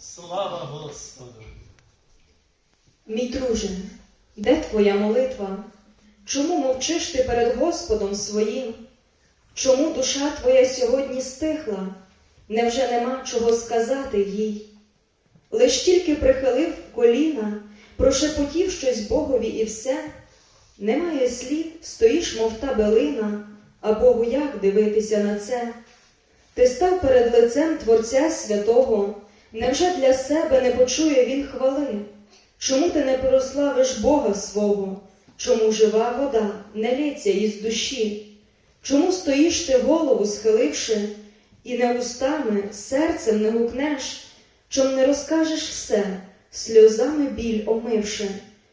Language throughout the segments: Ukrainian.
слава Господу. Мій друже, де твоя молитва? Чому мовчиш ти перед Господом своїм? Чому душа твоя сьогодні стихла? Невже нема чого сказати їй? Лиш тільки прихилив коліна, прошепотів щось Богові і все. Немає слів, стоїш, мов та белина, а Богу як дивитися на це? Ти став перед лицем Творця Святого, невже для себе не почує Він хвали? Чому ти не прославиш Бога свого? Чому жива вода не лється із душі? Чому стоїш ти голову схиливши, і не устами, серцем не гукнеш? Чом не розкажеш все, сльозами біль омивши?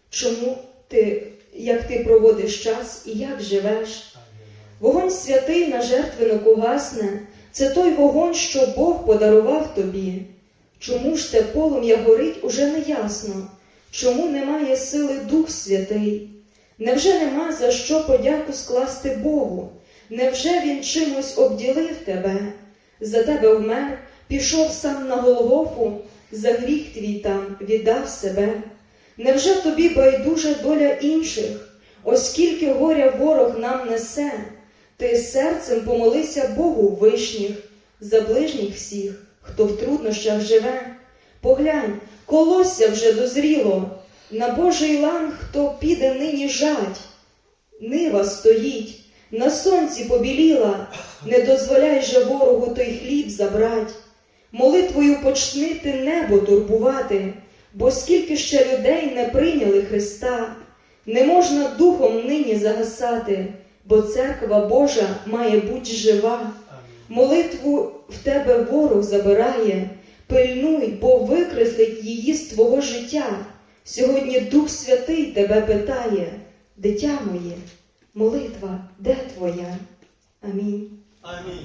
Чому ти, як ти проводиш час і як живеш? Вогонь святий на жертвеннику гасне, це той вогонь, що Бог подарував тобі. Чому ж те полум'я горить уже неясно? Чому немає сили Дух Святий? Невже нема за що подяку скласти Богу? Невже Він чимось обділив тебе? За тебе вмер, пішов сам на Голгофу, за гріх твій там віддав себе? Невже тобі байдужа доля інших, оскільки горя ворог нам несе? Ти серцем помолися Богу вишніх, за ближніх всіх, хто в труднощах живе. Поглянь, колосся вже дозріло, на Божий лан, хто піде нині жать. Нива стоїть, на сонці побіліла, не дозволяй же ворогу той хліб забрать. Молитвою почни ти небо турбувати, бо скільки ще людей не прийняли Христа, не можна духом нині загасати, бо церква Божа має бути жива. Молитву в тебе ворог забирає, пильнуй, бо викреслить її з твого життя. Сьогодні Дух Святий тебе питає, дитя моє, молитва де твоя? Амінь. Амінь.